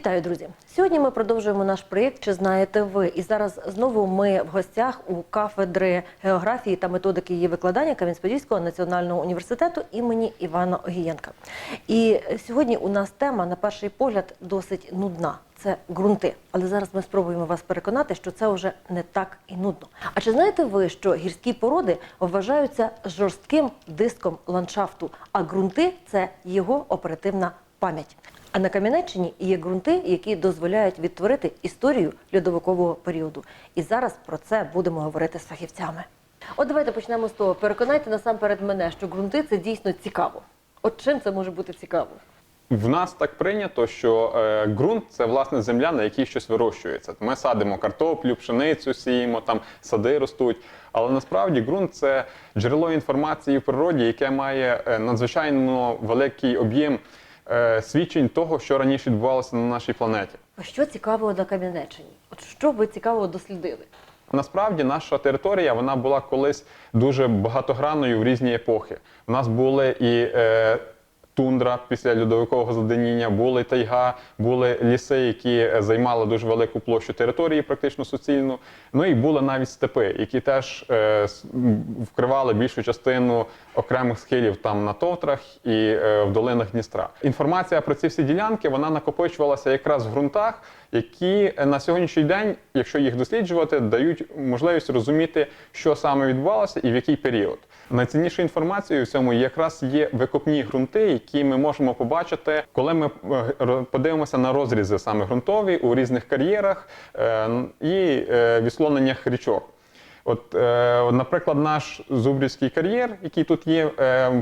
Вітаю, друзі! Сьогодні ми продовжуємо наш проєкт Чи знаєте ви? І зараз знову ми в гостях у кафедри географії та методики її викладання Кам'янець-Подільського національного університету імені Івана Огієнка. І сьогодні у нас тема, на перший погляд, досить нудна. Це ґрунти. Але зараз ми спробуємо вас переконати, що це вже не так і нудно. А чи знаєте ви, що гірські породи вважаються жорстким диском ландшафту, а ґрунти це його оперативна пам'ять. А на Кам'янеччині є ґрунти, які дозволяють відтворити історію льодовикового періоду. І зараз про це будемо говорити з фахівцями. От давайте почнемо з того. Переконайте насамперед мене, що ґрунти це дійсно цікаво. От чим це може бути цікаво? В нас так прийнято, що е, ґрунт це власне земля, на якій щось вирощується. Ми садимо картоплю, пшеницю, сіємо, там сади ростуть. Але насправді ґрунт це джерело інформації в природі, яке має е, надзвичайно великий об'єм е, свідчень того, що раніше відбувалося на нашій планеті. А що цікавого на Кам'янеччині? От що ви цікавого дослідили? Насправді наша територія вона була колись дуже багатогранною в різні епохи. У нас були і е, тундра після льодовикового заденіння, були тайга, були ліси, які е, займали дуже велику площу території, практично суцільну. Ну і були навіть степи, які теж е, вкривали більшу частину окремих схилів там на товтрах і е, в долинах Дністра. Інформація про ці всі ділянки вона накопичувалася якраз в ґрунтах, які е, на сьогоднішній день, якщо їх досліджувати, дають можливість розуміти, що саме відбувалося і в який період. Найціннішою інформацією в цьому якраз є викопні ґрунти, які ми можемо побачити, коли ми е, подивимося на розрізи саме ґрунтові у різних кар'єрах е, і е, відслоненнях річок. От, наприклад, наш Зубрівський кар'єр, який тут є,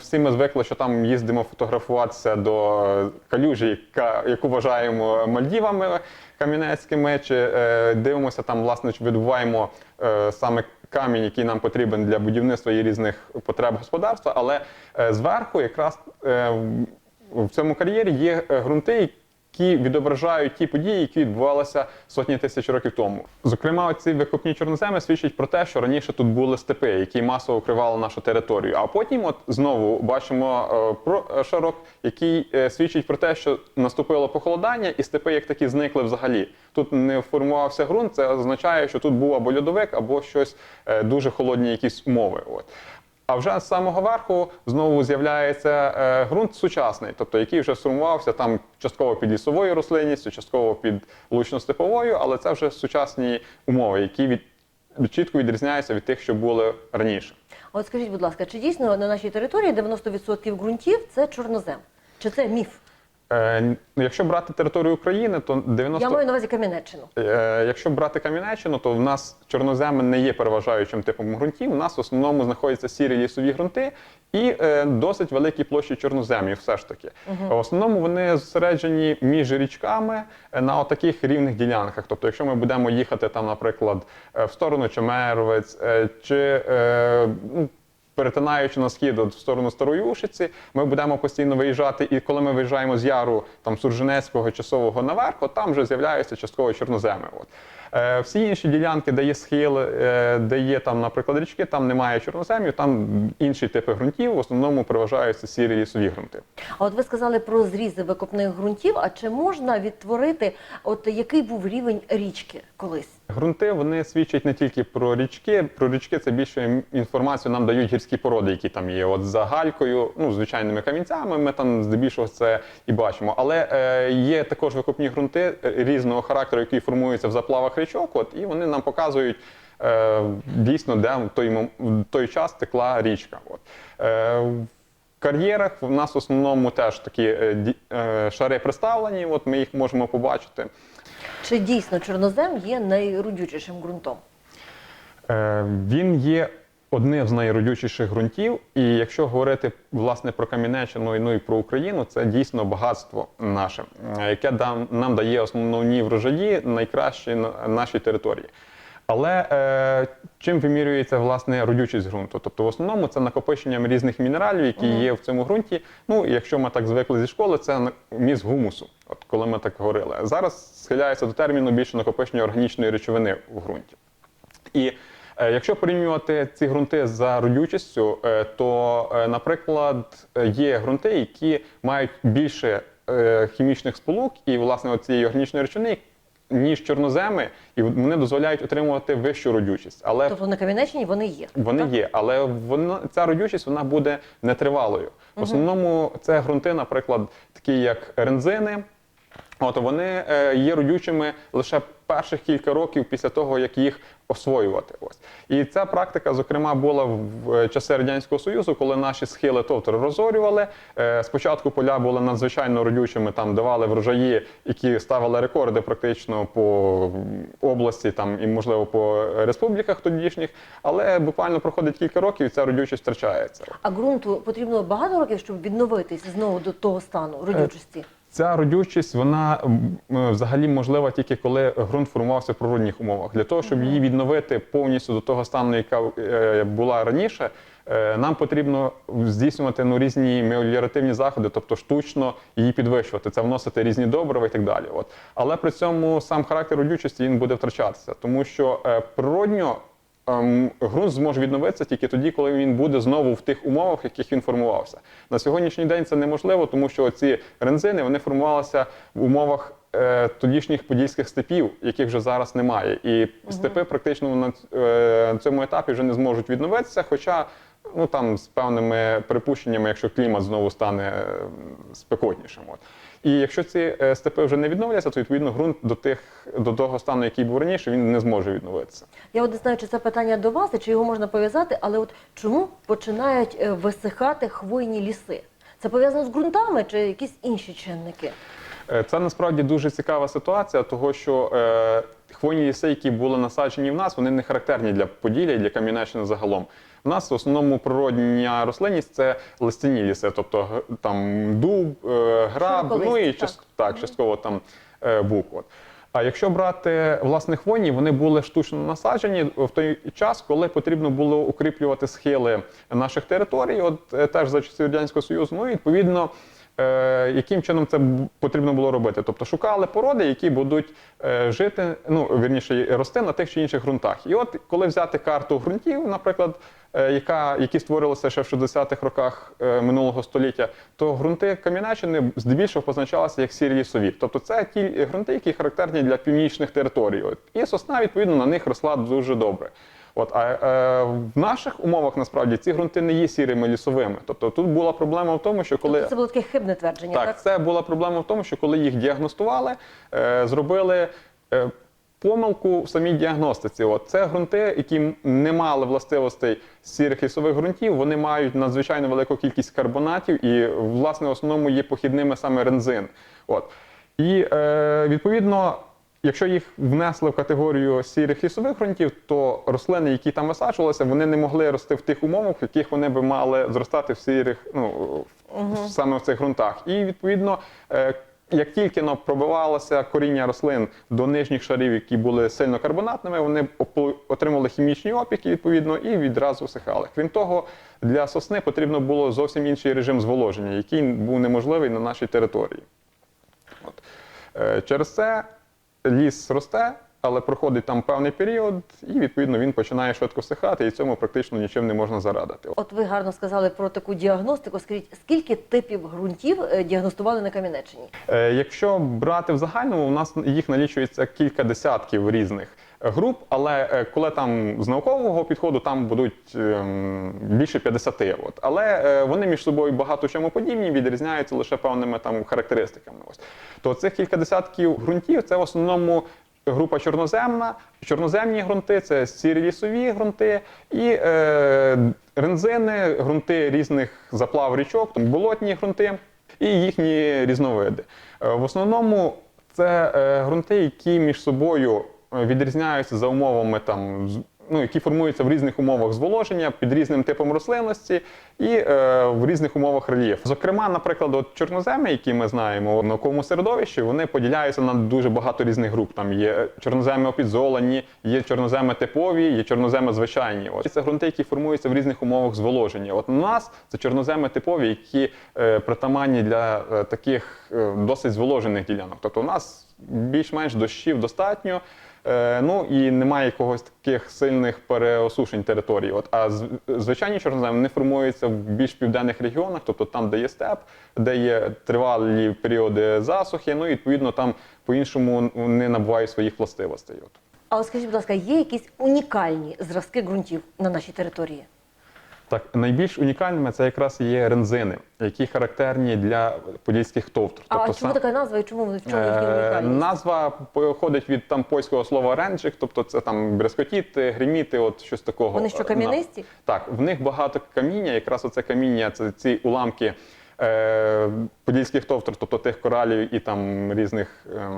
всі ми звикли, що там їздимо фотографуватися до калюжі, яку вважаємо Мальдівами кам'янецькими, чи дивимося там, власне, чи видобуваємо е, саме камінь, який нам потрібен для будівництва і різних потреб господарства. Але е, зверху, якраз е, в- цьому кар'єрі є е, ґрунти, які відображають ті події, які відбувалися сотні тисяч років тому. Зокрема, ці викопні чорноземи свідчать про те, що раніше тут були степи, які масово вкривали нашу територію. А потім, от знову бачимо е, про шарок, який е, свідчить про те, що наступило похолодання, і степи як такі зникли взагалі. Тут не формувався ґрунт, це означає, що тут був або льодовик, або щось е, дуже холодні якісь умови. От. А вже з самого верху знову з'являється е, ґрунт сучасний, тобто який вже сформувався там частково під лісовою рослинністю, частково під лучно-степовою, але це вже сучасні умови, які від, чітко відрізняються від тих, що були раніше. А От скажіть, будь ласка, чи дійсно на нашій території 90% ґрунтів це чорнозем? Чи це міф? Е, якщо брати територію України, то 90... Я маю на увазі Кам'янеччину. Е, Якщо брати Кам'янеччину, то в нас чорноземи не є переважаючим типом ґрунтів. У нас в основному знаходяться сірі лісові ґрунти і е, досить великі площі чорноземів. Все ж таки, в основному вони зосереджені між річками на таких рівних ділянках. Тобто, якщо ми будемо їхати там, наприклад, в сторону Чемеровець е, чи е, ну, перетинаючи на схід в сторону Старої Ушиці, ми будемо постійно виїжджати. І коли ми виїжджаємо з яру там Сурженецького часового наверх, от там вже з'являються частково чорноземи. От. Е, всі інші ділянки, де є схили, е, де є там, наприклад, річки, там немає чорноземів, там інші типи ґрунтів, в основному переважаються сірі лісові ґрунти. А от ви сказали про зрізи викопних ґрунтів. А чи можна відтворити, от який був рівень річки колись? Грунти вони свідчать не тільки про річки. Про річки це більше інформацію нам дають гірські породи, які там є. От за галькою, ну звичайними камінцями. Ми там здебільшого це і бачимо. Але е, є також викопні ґрунти е, різного характеру, які формуються в заплавах річок. От і вони нам показують. е, Дійсно, де в той, в той час текла річка. От. Е, в кар'єрах в нас в основному теж такі шари представлені, от ми їх можемо побачити. Чи дійсно чорнозем є найрудючішим ґрунтом? Е, Він є одним з найродючіших ґрунтів, і якщо говорити власне про Кам'янеччину ну і про Україну, це дійсно багатство наше, е, яке нам дає основні врожаї, найкращі на нашій території. Але е, чим вимірюється власне родючість ґрунту? Тобто, в основному це накопиченням різних мінералів, які є в цьому ґрунті. Ну, якщо ми так звикли зі школи, це міст гумусу, от коли ми так говорили. Зараз схиляється до терміну більше накопичення органічної речовини в ґрунті. І е, якщо порівнювати ці ґрунти за родючістю, е, то, е, наприклад, є ґрунти, які мають більше е, хімічних сполук і власне оцієї органічної речовини, ніж чорноземи, і вони дозволяють отримувати вищу родючість. Але Тобто на Кам'янеччині вони є. вони так? є, але вона ця родючість вона буде нетривалою. В основному це ґрунти, наприклад, такі як рензини. От вони е, є родючими лише перших кілька років після того, як їх освоювати. Ось і ця практика, зокрема, була в е, часи радянського союзу, коли наші схили товтр розорювали. Е, спочатку поля були надзвичайно родючими, там давали врожаї, які ставили рекорди практично по області, там і можливо по республіках тодішніх. Але буквально проходить кілька років, і ця родючість втрачається. А ґрунту потрібно багато років, щоб відновитись знову до того стану родючості. Ця родючість вона взагалі можлива тільки коли ґрунт формувався в природних умовах. Для того, щоб її відновити повністю до того стану, яка е, була раніше, е, нам потрібно здійснювати ну, різні меліоративні заходи, тобто штучно її підвищувати, це вносити різні добрива і так далі. От. Але при цьому сам характер родючості він буде втрачатися, тому що е, природньо ґрунт зможе відновитися тільки тоді, коли він буде знову в тих умовах, в яких він формувався. На сьогоднішній день це неможливо, тому що ці рензини вони формувалися в умовах. е, Тодішніх подільських степів, яких вже зараз немає, і степи практично на е, на цьому етапі вже не зможуть відновитися. Хоча ну там з певними припущеннями, якщо клімат знову стане е, спекотнішим. От. І якщо ці е, степи вже не відновляться, то відповідно ґрунт до тих до того стану, який був раніше, він не зможе відновитися. Я от не знаю, чи це питання до вас, чи його можна пов'язати, але от чому починають е, висихати хвойні ліси? Це пов'язано з ґрунтами чи якісь інші чинники? Це насправді дуже цікава ситуація, того що е, хвойні ліси, які були насаджені в нас, вони не характерні для Поділля і для Кам'янеччини загалом. У нас в основному природня рослинність це листяні ліси, тобто там дуб, е, граб, ну і так. част, так, частково там е, бук. От. А якщо брати власне хвойні, вони були штучно насаджені в той час, коли потрібно було укріплювати схили наших територій, от е, теж за часів радянського союзу. Ну і відповідно. Е, яким чином це потрібно було робити? Тобто шукали породи, які будуть е, жити, ну вірніше, рости на тих чи інших ґрунтах. І от коли взяти карту ґрунтів, наприклад, е, яка, які створилися ще в 60-х роках минулого століття, то ґрунти Кам'янеччини здебільшого позначалися як сірі лісові. Тобто це ті ґрунти, які характерні для північних територій. І сосна, відповідно, на них росла дуже добре. От, а е, в наших умовах насправді ці ґрунти не є сірими лісовими. Тобто тут була проблема в тому, що коли Тобто це було таке хибне твердження, так? так, це була проблема в тому, що коли їх діагностували, е, зробили е, помилку в самій діагностиці. От це ґрунти, які не мали властивостей сірих лісових ґрунтів, вони мають надзвичайно велику кількість карбонатів і, власне, в основному є похідними саме рензин. От. І е, відповідно. Якщо їх внесли в категорію сірих лісових ґрунтів, то рослини, які там висаджувалися, вони не могли рости в тих умовах, в яких вони би мали зростати в сірих, ну в- саме в цих ґрунтах. І відповідно, е, як тільки но пробивалося коріння рослин до нижніх шарів, які були сильно карбонатними, вони отримали хімічні опіки, відповідно, і відразу всихали. Крім того, для сосни потрібно було зовсім інший режим зволоження, який був неможливий на нашій території. От. Е, Через це ліс росте, але проходить там певний період, і відповідно він починає швидко всихати, і цьому практично нічим не можна зарадити. От ви гарно сказали про таку діагностику. Скажіть, скільки типів ґрунтів е, діагностували на Кам'янеччині? Е, Якщо брати в загальному, у нас їх налічується кілька десятків різних груп, але е, коли там з наукового підходу там будуть ем, більше 50. От. Але е, вони між собою багато чому подібні, відрізняються лише певними там характеристиками. Ось. То цих кілька десятків ґрунтів це в основному група чорноземна, чорноземні ґрунти, це сірі лісові ґрунти і е, рензини, ґрунти різних заплав річок, там болотні ґрунти і їхні різновиди. Е, В основному це е, ґрунти, які між собою відрізняються за умовами там. Ну, які формуються в різних умовах зволоження під різним типом рослинності і е, в різних умовах рельєфу. Зокрема, наприклад, от чорноземи, які ми знаємо в науковому середовищі, вони поділяються на дуже багато різних груп. Там є чорноземи опідзолені, є чорноземи типові, є чорноземи звичайні. От це ґрунти, які формуються в різних умовах зволоження. От у нас це чорноземи типові, які е, притаманні для е, таких е, досить зволожених ділянок. Тобто, у нас більш-менш дощів достатньо. Е, ну і немає якогось таких сильних переосушень території. От, а звичайні чорноземи не формуються в більш південних регіонах, тобто там, де є степ, де є тривалі періоди засухи, ну і відповідно там по-іншому не набувають своїх властивостей. От. А скажіть, будь ласка, є якісь унікальні зразки ґрунтів на нашій території? Так, найбільш унікальними це якраз є рензини, які характерні для подільських товтр. А чому сам- така назва і чому вони в чому Е? Назва походить від там польського слова ренджик, тобто це там брескотіти, гриміти, от щось такого. Вони що, Е, кам'янисті? Так, в них багато каміння, якраз оце каміння, це ці уламки е, подільських товтр, тобто тих коралів і там різних е,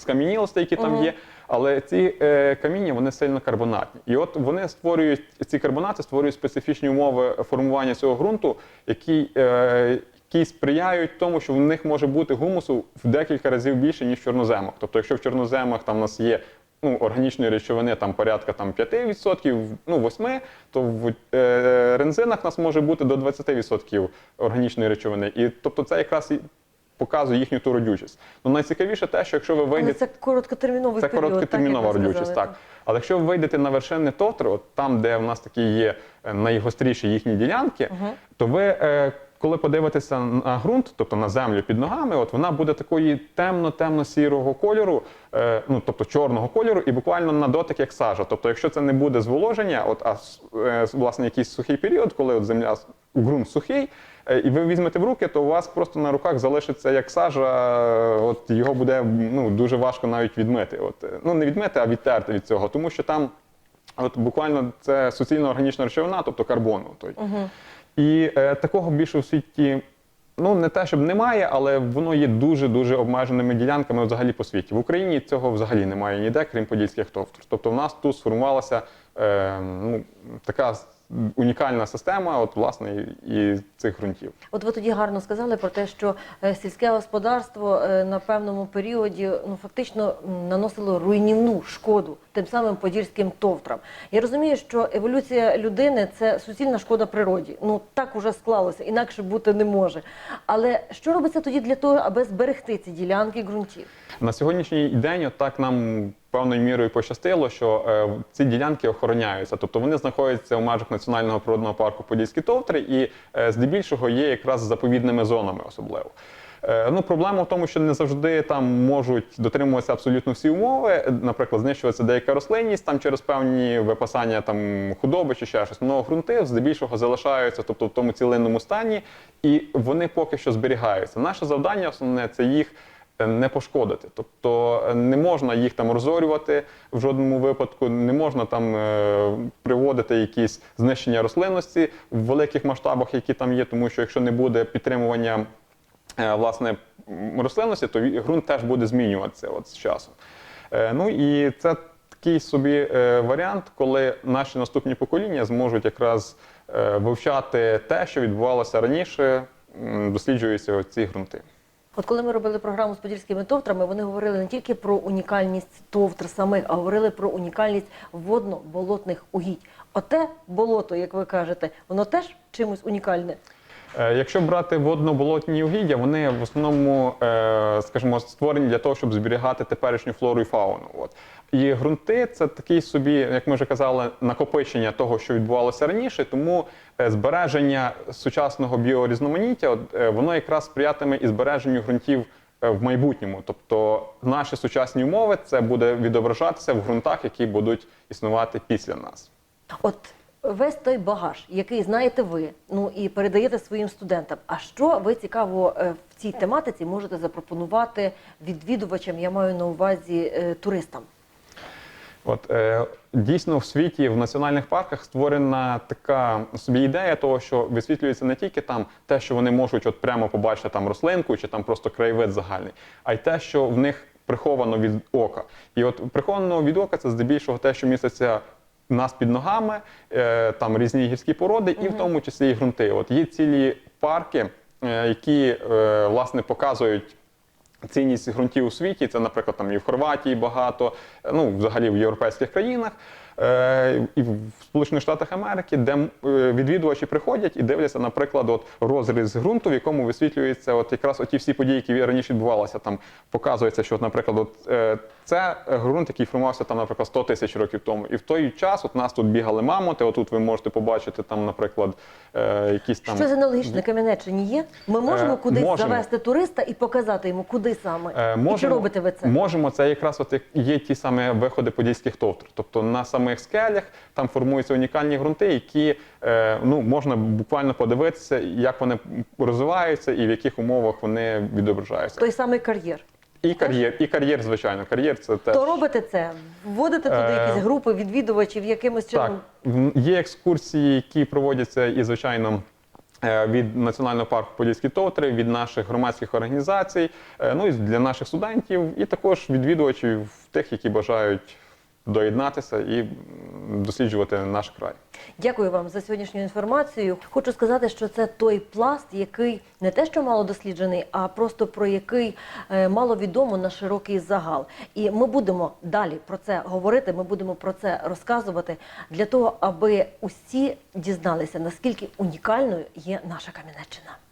скам'янілостей, які там є. Але ці е, каміння вони сильно карбонатні. І от вони створюють ці карбонати, створюють специфічні умови формування цього ґрунту, які, е, які сприяють тому, що в них може бути гумусу в декілька разів більше, ніж в чорноземах. Тобто, якщо в чорноземах там у нас є ну, органічної речовини там порядка там, 5%, ну 8%, то в е, рензинах у нас може бути до 20% органічної речовини. І тобто це якраз показує їхню ту родючість. Ну найцікавіше те, що якщо ви Але вийдете. це короткотерміновий Це період. короткотермінова так, родючість, так. Але якщо ви вийдете на вершини товтри, от там, де в нас такі є е, найгостріші їхні ділянки, Мгм. то ви, е, коли подивитеся на ґрунт, тобто на землю під ногами, от вона буде такої темно-темно-сірого кольору, е, ну тобто чорного кольору, і буквально на дотик як сажа. Тобто, якщо це не буде зволоження, от а е, власне якийсь сухий період, коли от земля ґрунт сухий. Е, І ви візьмете в руки, то у вас просто на руках залишиться як сажа. От його буде ну дуже важко навіть відмити. От е, ну не відмити, а відтерти від цього, тому що там, от буквально це суцільна органічна речовина, тобто карбону. Той. Мгм. І е, такого більше у світі. Ну, не те, щоб немає, але воно є дуже-дуже обмеженими ділянками взагалі по світі. В Україні цього взагалі немає ніде, крім подільських товтр. Тобто в нас тут сформувалася е, ну, така унікальна система, от, власне, і, цих ґрунтів. От ви тоді гарно сказали про те, що е, сільське господарство е, на певному періоді ну фактично наносило руйнівну шкоду тим самим подільським товтрам. Я розумію, що еволюція людини це суцільна шкода природі. Ну так уже склалося, інакше бути не може. Але що робиться тоді для того, аби зберегти ці ділянки ґрунтів? На сьогоднішній день от нам певною мірою пощастило, що е, ці ділянки охороняються. Тобто вони знаходяться у межах національного природного парку Подільські товтри і е, здебільшого є якраз заповідними зонами особливо. Е, Ну, проблема в тому, що не завжди там можуть дотримуватися абсолютно всі умови. Наприклад, знищується деяка рослинність там через певні випасання там худоби чи ще щось. Но ґрунти здебільшого залишаються, тобто в тому цілинному стані, і вони поки що зберігаються. Наше завдання основне це їх не пошкодити. Тобто е, не можна їх там розорювати в жодному випадку, не можна там е, приводити якісь знищення рослинності в великих масштабах, які там є, тому що якщо не буде підтримування е, власне рослинності, то ґрунт теж буде змінюватися от з часом. Е, Ну і це такий собі е, варіант, коли наші наступні покоління зможуть якраз е, вивчати те, що відбувалося раніше, м, досліджуючи ці ґрунти. От коли ми робили програму з подільськими товтрами, вони говорили не тільки про унікальність товтр самих, а говорили про унікальність водно-болотних угідь. Оте болото, як ви кажете, воно теж чимось унікальне. Е, Якщо брати водно-болотні угіддя, вони в основному, е, скажімо, створені для того, щоб зберігати теперішню флору і фауну. От. І ґрунти це такий собі, як ми вже казали, накопичення того, що відбувалося раніше, тому збереження сучасного біорізноманіття, е, воно якраз сприятиме і збереженню ґрунтів е, в майбутньому. Тобто наші сучасні умови це буде відображатися в ґрунтах, які будуть існувати після нас. От весь той багаж, який знаєте ви, ну і передаєте своїм студентам. А що ви цікаво е, в цій тематиці можете запропонувати відвідувачам? Я маю на увазі е, туристам. От е, дійсно в світі в національних парках створена така собі ідея того, що висвітлюється не тільки там те, що вони можуть от прямо побачити там рослинку чи там просто краєвид загальний, а й те, що в них приховано від ока. І от приховано від ока це здебільшого те, що міститься нас під ногами, е, там різні гірські породи, і в тому числі і ґрунти. От є цілі парки, е, які е, власне показують. Цінність ґрунтів у світі, це, наприклад, там і в Хорватії багато, ну взагалі в європейських країнах. Е, і в Сполучених Штатах Америки, де е, відвідувачі приходять і дивляться, наприклад, от розріз ґрунту, в якому висвітлюється от якраз оті всі події, які раніше відбувалися. Там показується, що, от, наприклад, от, е, це ґрунт, який формувався там, наприклад, 100 тисяч років тому. І в той час от нас тут бігали мамоти. Отут ви можете побачити там, наприклад, якісь там Щось аналогічне на Кам'янеччині є? Ми можемо кудись можемо. завести туриста і показати йому, куди саме. Е, і чи робите ви це? Можемо, це якраз от є ті самі виходи подільських товтр. Тобто на самих скелях там формуються унікальні ґрунти, які е, ну, можна буквально подивитися, як вони розвиваються і в яких умовах вони відображаються. Той самий кар'єр. І кар'єр, і кар'єр, звичайно. Кар'єр це теж. То робите це? Вводите туди Е, якісь групи відвідувачів якимось чином? в- є екскурсії, які проводяться і, звичайно. е, Від Національного парку Подільські Товтри, від наших громадських організацій, е, ну і для наших студентів, і також відвідувачів тих, які бажають доєднатися і досліджувати наш край. Дякую вам за сьогоднішню інформацію. Хочу сказати, що це той пласт, який не те, що мало досліджений, а просто про який е, мало відомо на широкий загал. І ми будемо далі про це говорити. Ми будемо про це розказувати для того, аби усі дізналися, наскільки унікальною є наша Кам'янеччина.